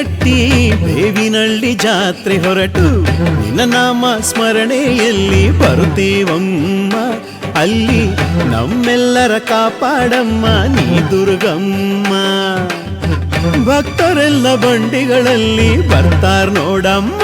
ಕಟ್ಟಿ ಬೇವಿನಳ್ಳಿ ಜಾತ್ರೆ ಹೊರಟು. ನಿನ್ನ ನಾಮ ಸ್ಮರಣೆಯಲ್ಲಿ ಬರುತ್ತೀವಮ್ಮ. ಅಲ್ಲಿ ನಮ್ಮೆಲ್ಲರ ಕಾಪಾಡಮ್ಮ, ನೀ ದುರ್ಗಮ್ಮ. ಭಕ್ತರೆಲ್ಲ ಬಂಡಿಗಳಲ್ಲಿ ಬರ್ತಾರ್ ನೋಡಮ್ಮ.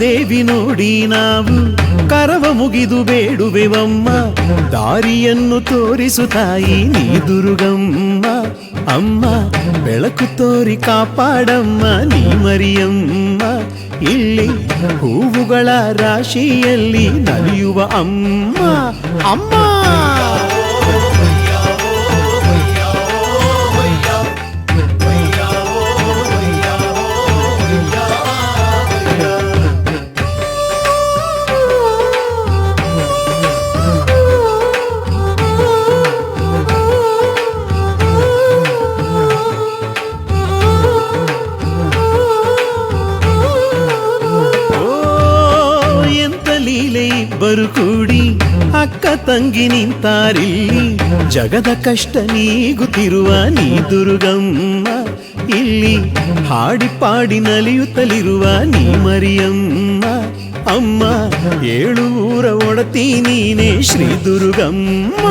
ದೇವಿ ನೋಡಿ ನಾವು. ಕರವ ಮುಗಿದು ಬೇಡುವೆವಮ್ಮ. ದಾರಿಯನ್ನು ತೋರಿಸು ತಾಯಿ ನೀ ದುರ್ಗಮ್ಮ. ಅಮ್ಮ, ಬೆಳಕು ತೋರಿ ಕಾಪಾಡಮ್ಮ ನೀ ಮರಿಯಮ್ಮ. ಇಲ್ಲಿ ಹೂವುಗಳ ರಾಶಿಯಲ್ಲಿ ನಲಿಯುವ ಅಮ್ಮ. ಅಮ್ಮ! ಇಬ್ಬರು ಕೂಡಿ ಅಕ್ಕ ತಂಗಿ ನಿಂತಾರಿಲ್ಲಿ. ಜಗದ ಕಷ್ಟ ನೀಗುತ್ತಿರುವ ನೀ ದುರ್ಗಮ್ಮ, ಇಲ್ಲಿ ಹಾಡಿ ಪಾಡಿ ನಲಿಯುತ್ತಲಿರುವ ನೀ ಮರಿಯಮ್ಮ. ಅಮ್ಮ, ಏಳು ಊರ ಒಡತಿ ನೀನೇ ಶ್ರೀ ದುರ್ಗಮ್ಮ.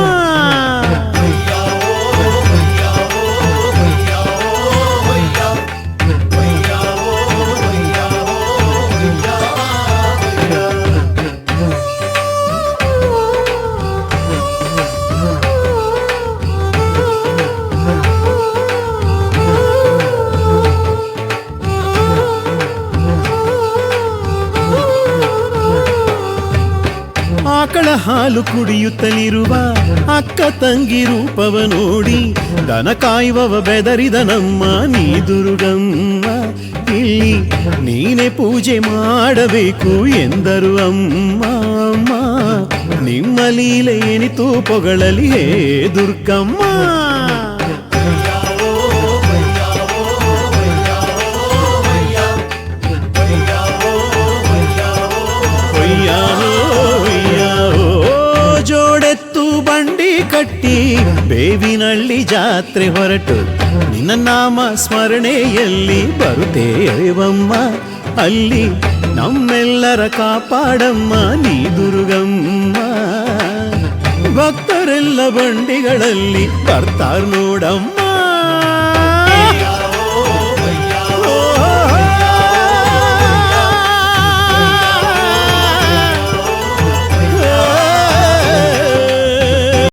ಹಾಲು ಕುಡಿಯುತ್ತಲಿರುವ ಅಕ್ಕ ತಂಗಿ ರೂಪವ ನೋಡಿ ದನ ಕಾಯುವವ ಬೆದರಿದ ನಮ್ಮ ನೀ ದುರುಗಮ್ಮ ಇಲ್ಲಿ ನೀನೆ ಪೂಜೆ ಮಾಡಬೇಕು ಎಂದರು ಅಮ್ಮ. ಅಮ್ಮ, ನಿಮ್ಮ ಲೀಲೆ ಎನಿತು ಪೊಗಳಲಿ ಹೇ ದುರ್ಗಮ್ಮ. ಕಟ್ಟಿ ಬೇವಿನಳ್ಳಿ ಜಾತ್ರೆ ಹೊರಟು. ನಿನ್ನ ನಾಮ ಸ್ಮರಣೆಯಲ್ಲಿ ಬರುತ್ತೇವಮ್ಮ ಅಲ್ಲಿ ನಮ್ಮೆಲ್ಲರ ಕಾಪಾಡಮ್ಮ ನೀ ದುರ್ಗಮ್ಮ. ಭಕ್ತರೆಲ್ಲ ಬಂಡಿಗಳಲ್ಲಿ ಬರ್ತಾರ್ ನೋಡಮ್ಮ.